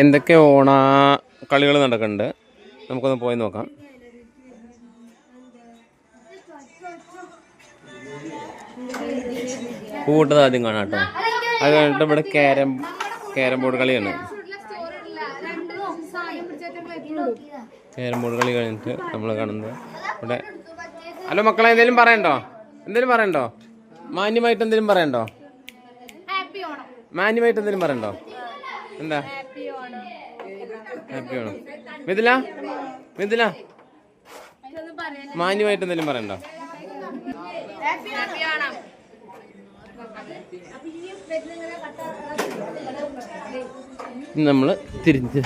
എന്തൊക്കെ ഓണ കളികൾ നടക്കുന്നുണ്ട് നമുക്കൊന്ന് പോയി നോക്കാം. പൂട്ടത് ആദ്യം കാണാം കേട്ടോ. അത് കഴിഞ്ഞിട്ട് ഇവിടെ ക്യാരം ക്യാരം ബോർഡ് കളിയാണ്. ക്യാരം ബോർഡ് കളി കഴിഞ്ഞിട്ട് നമ്മൾ കാണുന്നത് ഇവിടെ. ഹലോ മക്കളെ എന്തെങ്കിലും പറയണ്ടോ? എന്തെങ്കിലും പറയണ്ടോ? മാന്യമായിട്ട് എന്തെങ്കിലും പറയണ്ടോ? മാന്യമായിട്ട് എന്തെങ്കിലും പറയണ്ടോ? എന്താ? ഹാപ്പി ആണോ മിഥില? മിഥില? മാന്യമായിട്ട് എന്തെങ്കിലും പറയണ്ടോ? നമ്മൾ തിരിഞ്ഞ്.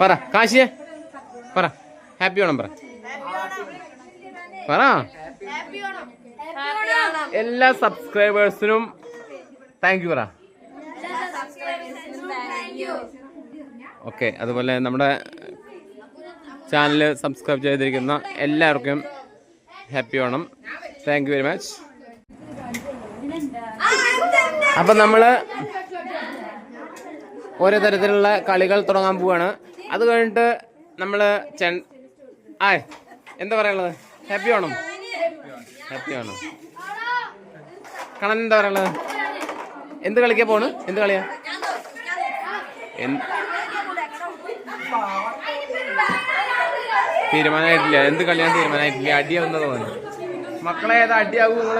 പറ കാശിയെ. പറ. ഹാപ്പി ഓണം പറ. പറ. എല്ലാ സബ്സ്ക്രൈബേഴ്സിനും താങ്ക് യു പറ. ഓക്കെ അതുപോലെ നമ്മുടെ ചാനൽ സബ്സ്ക്രൈബ് ചെയ്തിരിക്കുന്ന എല്ലാവർക്കും happy Onam. Thank you very much അപ്പം നമ്മൾ ഓരോ തരത്തിലുള്ള കളികൾ തുടങ്ങാൻ പോവാണ്. അത് കഴിഞ്ഞിട്ട് നമ്മൾ ചെ ആയ് എന്താ പറയാനുള്ളത്? ഹാപ്പി ഓണം. ഹാപ്പി ഓണം കണ്ണൻ എന്താ എന്ത് കളിക്കാ പോണ്? എന്ത് കളിയാ? തീരുമാനമായിട്ടില്ല. എന്ത് കളിയാണ് തീരുമാനമായിട്ടില്ല. അടിയാവുന്ന മക്കളെ ഏതാ അടിയാകും നിങ്ങൾ?